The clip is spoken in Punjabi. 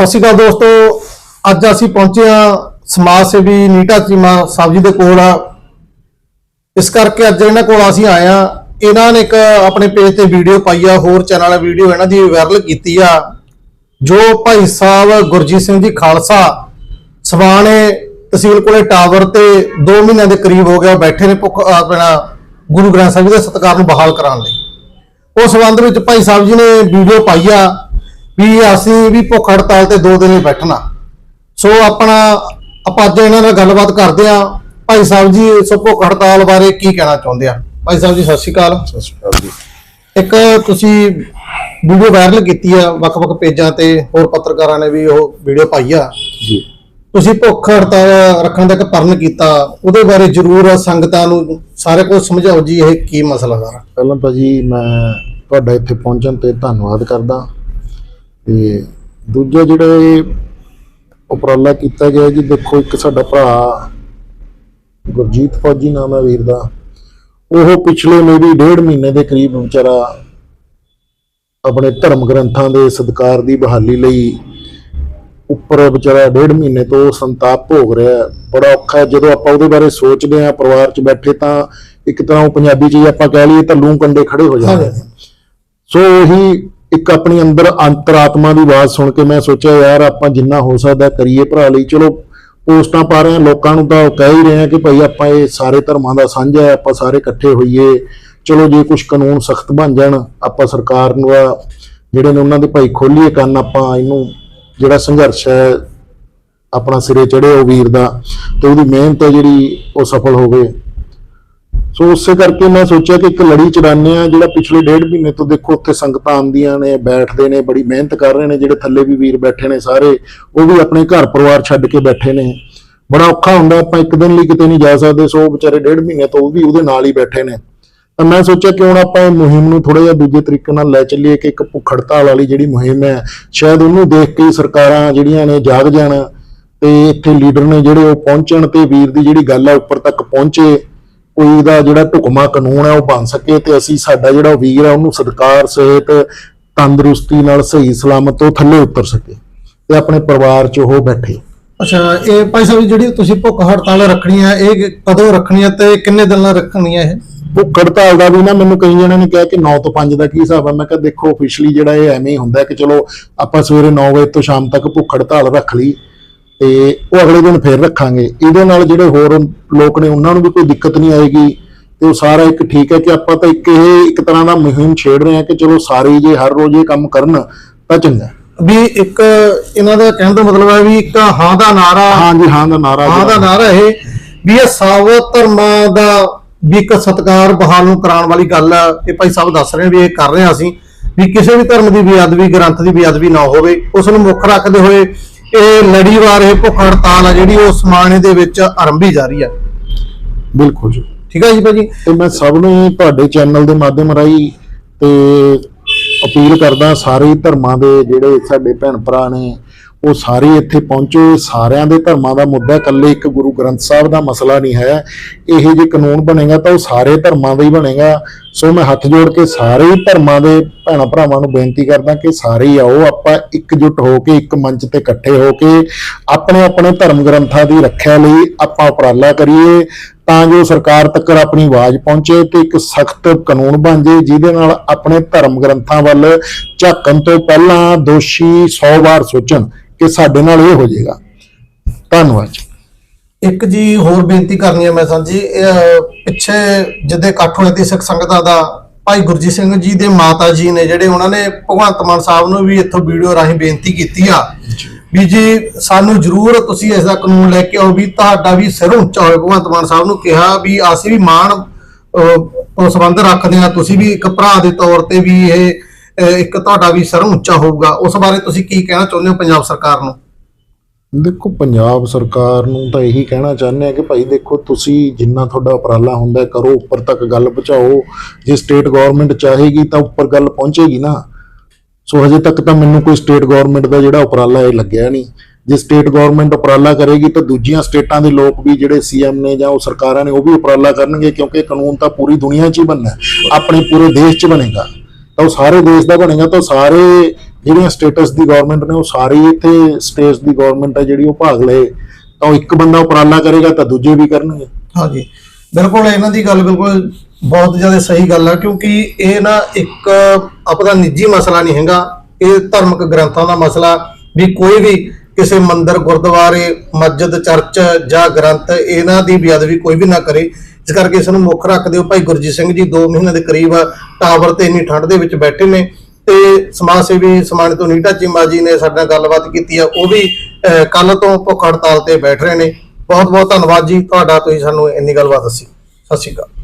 ਸਤਿ ਸ਼੍ਰੀ ਅਕਾਲ ਦੋਸਤੋ। ਅੱਜ ਅਸੀਂ ਪਹੁੰਚੇ ਹਾਂ ਸਮਾਜ ਸੇਵੀ ਨੀਟਾ ਚੀਮਾ ਸਾਹਿਬ ਜੀ ਦੇ ਕੋਲ। ਇਸ ਕਰਕੇ ਅੱਜ ਇਹਨਾਂ ਕੋਲ ਅਸੀਂ ਆਏ ਹਾਂ। ਇਹਨਾਂ ਨੇ ਇੱਕ ਆਪਣੇ ਪੇਜ ਤੇ ਵੀਡੀਓ ਪਾਈ ਆ, ਹੋਰ ਚੈਨਲ ਵੀਡੀਓ ਇਹਨਾਂ ਦੀ ਵਾਇਰਲ ਕੀਤੀ ਆ। ਜੋ ਭਾਈ ਸਾਹਿਬ ਗੁਰਜੀਤ ਸਿੰਘ ਜੀ ਖਾਲਸਾ ਸਵਾਣੇ ਤਹਿਸੀਲ ਕੋਲੇ ਟਾਵਰ ਤੇ 2 ਮਹੀਨਿਆਂ ਦੇ ਕਰੀਬ ਹੋ ਗਿਆ ਬੈਠੇ ਨੇ ਭੁੱਖ ਆਪਣਾ ਗੁਰੂ ਗ੍ਰੰਥ ਸਾਹਿਬ ਜੀ ਦੇ ਸਤਿਕਾਰ ਨੂੰ ਬਹਾਲ ਕਰਾਉਣ ਲਈ। ਉਸ ਸੰਬੰਧ ਵਿੱਚ ਭਾਈ ਸਾਹਿਬ ਜੀ ਨੇ ਵੀਡੀਓ ਪਾਈ ਆ। ਵੀ ਅਸੀਂ ਵੀ ਭੁੱਖ ਹੜਤਾਲ ਤੇ 2 ਦਿਨ ਹੀ ਬੈਠਣਾ। ਸੋ ਆਪਣਾ ਆਪਾਂ ਅੱਜ ਇਹਨਾਂ ਨਾਲ ਗੱਲਬਾਤ ਕਰਦੇ ਆ ਭਾਈ ਸਾਹਿਬ ਜੀ ਸੋ ਭੁੱਖ ਹੜਤਾਲ ਬਾਰੇ ਕੀ ਕਹਿਣਾ ਚਾਹੁੰਦੇ ਆ? ਭਾਈ ਸਾਹਿਬ ਜੀ ਸਤਿ ਸ਼੍ਰੀ ਅਕਾਲ। ਸਤਿ ਸ਼੍ਰੀ ਅਕਾਲ ਜੀ। ਇੱਕ ਤੁਸੀਂ ਵੀਡੀਓ ਵਾਇਰਲ ਕੀਤੀ ਆ ਵੱਖ-ਵੱਖ ਪੇਜਾਂ ਤੇ ਹੋਰ ਪੱਤਰਕਾਰਾਂ ਨੇ ਵੀ ਉਹ ਵੀਡੀਓ ਪਾਈ ਆ। ਜੀ। ਤੁਸੀਂ ਭੁੱਖ ਹੜਤਾਲ ਰੱਖਣ ਦਾ ਇੱਕ ਪਰਨ ਕੀਤਾ। ਉਹਦੇ ਬਾਰੇ ਜਰੂਰ ਸੰਗਤਾਂ ਨੂੰ ਸਾਰੇ ਕੁਝ ਸਮਝਾਓ ਜੀ ਇਹ ਕੀ ਮਸਲਾ ਸਾਰਾ? ਪਹਿਲਾਂ ਤਾਂ ਜੀ ਮੈਂ ਤੁਹਾਡਾ ਇੱਥੇ ਪਹੁੰਚਣ ਤੇ ਧੰਨਵਾਦ ਕਰਦਾ। ਤੇ ਦੂਜਾ ਜਿਹੜਾ ਇਹ ਉਪਰਾਲਾ ਕੀਤਾ ਗਿਆ ਜੀ ਦੇਖੋ ਇੱਕ ਸਾਡਾ ਭਰਾ ਗੁਰਜੀਤ ਫੌਜੀ ਨਾਮ ਹੈ ਵੀਰ ਦਾ ਉਹ ਪਿਛਲੇ ਮੇਰੀ ਡੇਢ ਮਹੀਨੇ ਦੇ ਕਰੀਬ ਵਿਚਾਰਾ ਆਪਣੇ ਧਰਮ ਗ੍ਰੰਥਾਂ ਦੇ ਸਤਿਕਾਰ ਦੀ ਬਹਾਲੀ ਲਈ ਉੱਪਰ ਵਿਚਾਰਾ ਡੇਢ ਮਹੀਨੇ ਤੋਂ ਸੰਤਾਪ ਭੋਗ ਰਿਹਾ ਹੈ। ਬੜਾ ਔਖਾ ਹੈ। ਜਦੋਂ ਆਪਾਂ ਉਹਦੇ ਬਾਰੇ ਸੋਚਦੇ ਹਾਂ ਪਰਿਵਾਰ 'ਚ ਬੈਠੇ ਤਾਂ ਇੱਕ ਤਰ੍ਹਾਂ ਉਹ ਪੰਜਾਬੀ 'ਚ ਆਪਾਂ ਕਹਿ ਲਈਏ ਤਾਂ ਲੂੰ ਕੰਡੇ ਖੜੇ ਹੋ ਜਾਂਦੇ ਸੋ ਉਹੀ ਇੱਕ ਆਪਣੀ ਅੰਦਰ ਅੰਤਰਾਤਮਾ ਦੀ ਆਵਾਜ਼ ਸੁਣ ਕੇ ਮੈਂ ਸੋਚਿਆ, ਯਾਰ ਆਪਾਂ ਜਿੰਨਾ ਹੋ ਸਕਦਾ ਕਰੀਏ ਭਰਾ ਲਈ। ਚਲੋ, ਪੋਸਟਾਂ ਪਾ ਰਹੇ ਹਾਂ, ਲੋਕਾਂ ਨੂੰ ਤਾਂ ਕਹਿ ਹੀ ਰਹੇ ਹਾਂ ਕਿ ਭਾਈ ਆਪਾਂ ਇਹ ਸਾਰੇ ਧਰਮਾਂ ਦਾ ਸਾਂਝਾ ਹੈ, ਆਪਾਂ ਸਾਰੇ ਇਕੱਠੇ ਹੋਈਏ। ਚਲੋ, ਜੇ ਕੁਝ ਕਾਨੂੰਨ ਸਖਤ ਬਣ ਜਾਣ, ਆਪਾਂ ਸਰਕਾਰ ਨੂੰ ਆ, ਜਿਹੜੇ ਨੇ ਉਹਨਾਂ ਦੇ ਭਾਈ ਖੋਲੀਏ ਕੰਨ, ਆਪਾਂ ਇਹਨੂੰ ਜਿਹੜਾ ਸੰਘਰਸ਼ ਹੈ, ਆਪਣਾ ਸਿਰੇ ਚੜੇ ਉਹ ਵੀਰ ਦਾ, ਤੇ ਉਹਦੀ ਮਿਹਨਤ ਹੈ ਜਿਹੜੀ ਉਹ ਸਫਲ ਹੋਵੇ। ਸੋ ਉਸੇ ਕਰਕੇ ਮੈਂ ਸੋਚਿਆ ਕਿ ਇੱਕ ਲੜੀ ਚੜਾਉਂਦੇ ਆ ਜਿਹੜਾ ਪਿਛਲੇ ਡੇਢ ਮਹੀਨੇ ਤੋਂ ਦੇਖੋ ਉੱਥੇ ਸੰਗਤਾਂ ਆਉਂਦੀਆਂ ਨੇ, ਬੈਠਦੇ ਨੇ, ਬੜੀ ਮਿਹਨਤ ਕਰ ਰਹੇ ਨੇ, ਜਿਹੜੇ ਥੱਲੇ ਵੀ ਵੀਰ ਬੈਠੇ ਨੇ ਸਾਰੇ, ਉਹ ਵੀ ਆਪਣੇ ਘਰ ਪਰਿਵਾਰ ਛੱਡ ਕੇ ਬੈਠੇ ਨੇ। ਬੜਾ ਔਖਾ ਹੁੰਦਾ, ਆਪਾਂ ਇੱਕ ਦਿਨ ਲਈ ਕਿਤੇ ਨਹੀਂ ਜਾ ਸਕਦੇ, ਸੋ ਵਿਚਾਰੇ ਡੇਢ ਮਹੀਨੇ ਤੋਂ ਉਹ ਵੀ ਉਹਦੇ ਨਾਲ ਹੀ ਬੈਠੇ ਨੇ। ਤਾਂ ਮੈਂ ਸੋਚਿਆ ਕਿ ਹੁਣ ਆਪਾਂ ਇਹ ਮੁਹਿੰਮ ਨੂੰ ਥੋੜਾ ਜਿਹਾ ਦੂਜੇ ਤਰੀਕੇ ਨਾਲ ਲੈ ਚੱਲੀਏ ਕਿ ਇੱਕ ਭੁੱਖ ਹੜਤਾਲ ਵਾਲੀ ਜਿਹੜੀ ਮੁਹਿੰਮ ਹੈ, ਸ਼ਾਇਦ ਉਹਨੂੰ ਦੇਖ ਕੇ ਸਰਕਾਰਾਂ ਜਿਹੜੀਆਂ ਨੇ ਜਾਗ ਜਾਣ ਤੇ ਇੱਥੇ ਲੀਡਰ ਨੇ ਜਿਹੜੇ ਉਹ ਪਹੁੰਚਣ ਤੇ ਵੀਰ ਦੀ ਜਿਹੜੀ ਗੱਲ ਆ, ਉੱਪਰ ਤੱਕ ਪਹੁੰਚੇ। ਕੋਈ ਇਹਦਾ ਜਿਹੜਾ ਢੁਕਮਾ ਕਾਨੂੰਨ ਹੈ ਉਹ ਬਣ ਸਕੇ ਤੇ ਅਸੀਂ ਸਾਡਾ ਜਿਹੜਾ ਵੀਰ ਹੈ ਉਹਨੂੰ ਸਤਿਕਾਰ ਸਹਿਤ ਤੰਦਰੁਸਤੀ ਨਾਲ ਸਹੀ ਸਲਾਮਤ ਤੋਂ ਥੱਲੇ ਉਤਰ ਸਕੇ ਤੇ ਆਪਣੇ ਪਰਿਵਾਰ 'ਚ ਉਹ ਬੈਠੇ। ਅੱਛਾ ਇਹ ਭਾਈ ਸਾਹਿਬ ਜਿਹੜੀ ਤੁਸੀਂ ਭੁੱਖ ਹੜਤਾਲ ਰੱਖਣੀ ਆ ਇਹ ਕਦੋਂ ਰੱਖਣੀ ਆ ਤੇ ਕਿੰਨੇ ਦਿਨਾਂ ਰੱਖਣੀ ਆ ਇਹ? ਭੁੱਖ ਹੜਤਾਲ ਦਾ ਵੀ ਨਾ ਮੈਨੂੰ ਕਈ ਜਣਿਆਂ ਨੇ ਕਿਹਾ ਕਿ 9 ਤੋਂ 5 ਦਾ ਕੀ ਹਿਸਾਬ ਹੈ ਮੈਂ ਕਿਹਾ ਦੇਖੋ ਅਫੀਸ਼ੀਅਲੀ ਜਿਹੜਾ ਇਹ ਐਵੇਂ ਹੀ ਹੁੰਦਾ ਕਿ ਚਲੋ ਆਪਾਂ ਸਵੇਰੇ 9 ਵਜੇ ਤੋਂ ਸ਼ਾਮ ਤੱਕ ਭੁੱਖ ਹੜਤਾਲ ਰੱਖ ਲਈ। ਤੇ ਉਹ ਅਗਲੇ ਦਿਨ ਫੇਰ ਰੱਖਾਂਗੇ। ਇਹਦੇ ਨਾਲ ਜਿਹੜੇ ਹੋਰ ਲੋਕ ਨੇ ਉਹਨਾਂ ਨੂੰ ਵੀ ਕੋਈ ਦਿੱਕਤ ਨਹੀਂ ਆਏਗੀ। ਤੇ ਉਹ ਸਾਰਾ ਇੱਕ ਠੀਕ ਹੈ ਕਿ ਆਪਾਂ ਤਾਂ ਇੱਕ ਇਹ ਇੱਕ ਤਰ੍ਹਾਂ ਦਾ ਮੁਹਿੰਮ ਛੇੜ ਰਹੇ ਹਾਂ ਕਿ ਚਲੋ ਸਾਰੇ ਜੇ ਹਰ ਰੋਜ਼ ਇਹ ਕੰਮ ਕਰਨ ਤਾਂ ਚੰਗਾ ਵੀ ਇੱਕ ਇਹਨਾਂ ਦਾ ਕਹਿਣ ਦਾ ਮਤਲਬ ਹੈ ਵੀ ਇੱਕ ਹਾਂ ਦਾ ਨਾਰਾ ਹਾਂ ਜੀ ਹਾਂ ਦਾ ਨਾਰਾ ਹਾਂ ਦਾ ਨਾਰਾ ਇਹ ਵੀ ਇਹ ਸਭ ਧਰਮਾਂ ਦਾ ਵੀ ਇੱਕ ਸਤਕਾਰ ਬਹਾਲ ਨੂੰ ਕਰਾਉਣ ਵਾਲੀ ਗੱਲ ਆ। ਇਹ ਭਾਈ ਸਾਹਿਬ ਦੱਸ ਰਹੇ ਵੀ ਇਹ ਕਰ ਰਹੇ ਹਾਂ ਅਸੀਂ। ਵੀ ਕਿਸੇ ਵੀ ਧਰਮ ਦੀ ਬੇਅਦਬੀ ਗ੍ਰੰਥ ਦੀ ਬੇਅਦਬੀ ਨਾ ਹੋਵੇ ਉਸ ਨੂੰ ਮੁੱਖ ਰੱਖਦੇ ਹੋਏ ਇਹ ਲੜੀਵਾਰ ਇਹ ਭੁੱਖ ਹੜਤਾਲ ਆ ਜਿਹੜੀ ਉਹ ਸਮਾਣੇ ਦੇ ਵਿੱਚ ਆਰੰਭੀ ਜਾ ਰਹੀ ਆ। ਬਿਲਕੁਲ ਜੀ। ਠੀਕ ਹੈ ਜੀ ਭਾਜੀ? ਤੇ ਮੈਂ ਸਭ ਨੂੰ ਤੁਹਾਡੇ ਚੈਨਲ ਦੇ ਮਾਧਿਅਮ ਰਾਹੀਂ ਤੇ ਅਪੀਲ ਕਰਦਾ ਸਾਰੇ ਧਰਮਾਂ ਦੇ ਜਿਹੜੇ ਸਾਡੇ ਭੈਣ ਭਰਾ ਨੇ ਉਹ ਸਾਰੇ ਇੱਥੇ ਪਹੁੰਚੋ ਸਾਰਿਆਂ ਦੇ ਧਰਮਾਂ ਦਾ ਮੁੱਦਾ, ਇਕੱਲੇ ਇੱਕ ਗੁਰੂ ਗ੍ਰੰਥ ਸਾਹਿਬ ਦਾ ਮਸਲਾ ਨਹੀਂ ਹੈ। ਇਹ ਜੇ ਕਾਨੂੰਨ ਬਣੇਗਾ ਤਾਂ ਉਹ ਸਾਰੇ ਧਰਮਾਂ ਦਾ ਹੀ ਬਣੇਗਾ। ਸੋ ਮੈਂ ਹੱਥ ਜੋੜ ਕੇ ਸਾਰੇ ਹੀ ਧਰਮਾਂ ਦੇ ਭੈਣਾਂ ਭਰਾਵਾਂ ਨੂੰ ਬੇਨਤੀ ਕਰਦਾ ਕਿ ਸਾਰੇ ਹੀ ਆਓ, ਆਪਾਂ ਇਕਜੁੱਟ ਹੋ ਕੇ, ਇੱਕ ਮੰਚ ਤੇ ਇਕੱਠੇ ਹੋ ਕੇ ਆਪਣੇ ਆਪਣੇ ਧਰਮ ਗ੍ਰੰਥਾਂ ਦੀ ਰੱਖਿਆ ਲਈ ਆਪਾਂ ਉਪਰਾਲਾ ਕਰੀਏ। ਤਾਂ ਜੋ ਸਰਕਾਰ ਤੱਕ ਆਪਣੀ ਆਵਾਜ਼ ਪਹੁੰਚੇ ਤੇ ਇੱਕ ਸਖਤ ਕਾਨੂੰਨ ਬਣ ਜੇ ਜਿਹਦੇ ਨਾਲ ਆਪਣੇ ਧਰਮ ਗ੍ਰੰਥਾਂ ਵੱਲ ਝਾਕਣ ਤੋਂ ਪਹਿਲਾਂ ਦੋਸ਼ੀ 100 ਵਾਰ ਸੋਚਣ ਕਿ ਸਾਡੇ ਨਾਲ ਇਹ ਹੋ ਜਾਏਗਾ। ਧੰਨਵਾਦ। ਇੱਕ ਜੀ ਹੋਰ ਬੇਨਤੀ ਕਰਨੀ ਹੈ ਮੈਂ ਸਾਂਝੀ ਇਹ ਪਿੱਛੇ ਜਿੱਦੇ ਇਕੱਠ ਹੋਏ ਤੇ ਸਿੱਖ ਸੰਗਤਾਂ ਦਾ ਭਾਈ ਗੁਰਜੀਤ ਸਿੰਘ ਜੀ ਦੇ ਮਾਤਾ ਜੀ ਨੇ ਜਿਹੜੇ ਉਹਨਾਂ ਨੇ ਭਗਵੰਤ ਮਾਨ ਸਾਹਿਬ ਨੂੰ ਵੀ ਇੱਥੋਂ ਵੀਡੀਓ ਰਾਹੀਂ ਬੇਨਤੀ ਕੀਤੀ ਆ। ਵੀ ਜੀ ਸਾਨੂੰ ਜ਼ਰੂਰ ਤੁਸੀਂ ਇਸ ਦਾ ਕਾਨੂੰਨ ਲੈ ਕੇ ਆਓ ਵੀ ਤੁਹਾਡਾ ਵੀ ਸਿਰ ਉੱਚਾ ਹੋਵੇ ਭਗਵੰਤ ਮਾਨ ਸਾਹਿਬ ਨੂੰ ਕਿਹਾ ਵੀ ਅਸੀਂ ਵੀ ਮਾਣ ਅਹ, ਰੱਖਦੇ ਹਾਂ ਤੁਸੀਂ ਵੀ ਇੱਕ ਭਰਾ ਦੇ ਤੌਰ ਤੇ ਵੀ ਇਹ ਇੱਕ ਤੁਹਾਡਾ ਵੀ ਸਿਰ ਉੱਚਾ ਹੋਊਗਾ। ਉਸ ਬਾਰੇ ਤੁਸੀਂ ਕੀ ਕਹਿਣਾ ਚਾਹੁੰਦੇ ਹੋ ਪੰਜਾਬ ਸਰਕਾਰ ਨੂੰ? ਦੇਖੋ ਪੰਜਾਬ ਸਰਕਾਰ ਨੂੰ ਤਾਂ ਇਹੀ ਕਹਿਣਾ ਚਾਹੁੰਦੇ ਆ ਕਿ ਭਾਈ ਦੇਖੋ ਤੁਸੀਂ ਜਿੰਨਾ ਤੁਹਾਡਾ ਉਪਰਾਲਾ ਹੁੰਦਾ ਕਰੋ ਉੱਪਰ ਤੱਕ ਗੱਲ ਪਹੁੰਚਾਓ। ਜੇ ਸਟੇਟ ਗਵਰਨਮੈਂਟ ਚਾਹੇਗੀ ਤਾਂ ਉੱਪਰ ਗੱਲ ਪਹੁੰਚੇਗੀ ਨਾ। ਸੋ ਹਜੇ ਤੱਕ ਤਾਂ ਮੈਨੂੰ ਕੋਈ ਸਟੇਟ ਗਵਰਨਮੈਂਟ ਦਾ ਜਿਹੜਾ ਉਪਰਾਲਾ ਇਹ ਲੱਗਿਆ ਨਹੀਂ। ਜੇ ਸਟੇਟ ਗਵਰਨਮੈਂਟ ਉਪਰਾਲਾ ਕਰੇਗੀ ਤਾਂ ਦੂਜੀਆਂ ਸਟੇਟਾਂ ਦੇ ਲੋਕ ਵੀ ਜਿਹੜੇ ਸੀਐਮ ਨੇ ਜਾਂ ਉਹ ਸਰਕਾਰਾਂ ਨੇ ਉਹ ਵੀ ਉਪਰਾਲਾ ਕਰਨਗੇ ਕਿਉਂਕਿ ਕਾਨੂੰਨ ਤਾਂ ਪੂਰੀ ਦੁਨੀਆ 'ਚ ਹੀ ਬਣਨਾ ਆਪਣੇ ਪੂਰੇ ਦੇਸ਼ 'ਚ ਬਣੇਗਾ। ਤਾਂ ਉਹ ਸਾਰੇ ਦੇਸ਼ ਦਾ ਬਣੇਗਾ ਤਾਂ ਸਾਰੇ ਜਿਹੜੀਆਂ ਸਟੇਟਸ ਦੀ ਗਵਰਨਮੈਂਟ ਨੇ ਉਹ ਸਾਰੀ ਇੱਥੇ ਸਟੇਟਸ ਦੀ ਗਵਰਨਮੈਂਟ ਹੈ ਜਿਹੜੀ ਉਹ ਭਾਗ ਲਏ। ਤਾਂ ਉਹ ਇੱਕ ਬੰਦਾ ਉਪਰਾਲਾ ਕਰੇਗਾ ਤਾਂ ਦੂਜੇ ਵੀ ਕਰਨਗੇ। ਹਾਂਜੀ। ਬਿਲਕੁਲ ਇਹਨਾਂ ਦੀ ਗੱਲ ਬਿਲਕੁਲ ਬਹੁਤ ਜ਼ਿਆਦਾ ਸਹੀ ਗੱਲ ਆ, ਕਿਉਂਕਿ ਇਹ ਨਾ ਇੱਕ ਆਪਣਾ ਨਿੱਜੀ ਮਸਲਾ ਨਹੀਂ ਹੈਗਾ, ਇਹ ਧਾਰਮਿਕ ਗ੍ਰੰਥਾਂ ਦਾ ਮਸਲਾ ਵੀ ਕੋਈ ਵੀ ਕਿਸੇ ਮੰਦਰ, ਗੁਰਦੁਆਰੇ, ਮਸਜਿਦ, ਚਰਚ ਜਾਂ ਗ੍ਰੰਥ, ਇਹਨਾਂ ਦੀ ਬੇਅਦਬੀ ਕੋਈ ਵੀ ਨਾ ਕਰੇ। ਇਸ ਕਰਕੇ ਇਸ ਨੂੰ ਮੁੱਖ ਰੱਖਦੇ ਹੋ ਭਾਈ ਗੁਰਜੀਤ ਸਿੰਘ ਜੀ 2 ਮਹੀਨੇ ਦੇ ਕਰੀਬ ਟਾਵਰ ਤੇ ਇੰਨੀ ਠੰਡ ਦੇ ਵਿੱਚ ਬੈਠੇ ਨੇ ਤੇ ਸਮਾਜ ਸੇਵੀ ਸਮਾਨ ਤੋਂ ਨੀਟਾ ਚੀਮਾ ਜੀ ਨੇ ਸਾਡੇ ਨਾਲ ਗੱਲਬਾਤ ਕੀਤੀ ਆ। ਉਹ ਵੀ ਕੱਲ ਤੋਂ ਭੁੱਖ ਹੜਤਾਲ ਤੇ ਬੈਠ ਰਹੇ ਨੇ। ਬਹੁਤ ਬਹੁਤ ਧੰਨਵਾਦ ਜੀ। ਤੁਹਾਡਾ ਤੁਸੀਂ ਸਾਨੂੰ ਇੰਨੀ ਗੱਲਬਾਤ ਦੱਸੀ। ਸਤਿ ਸ਼੍ਰੀ ਅਕਾਲ।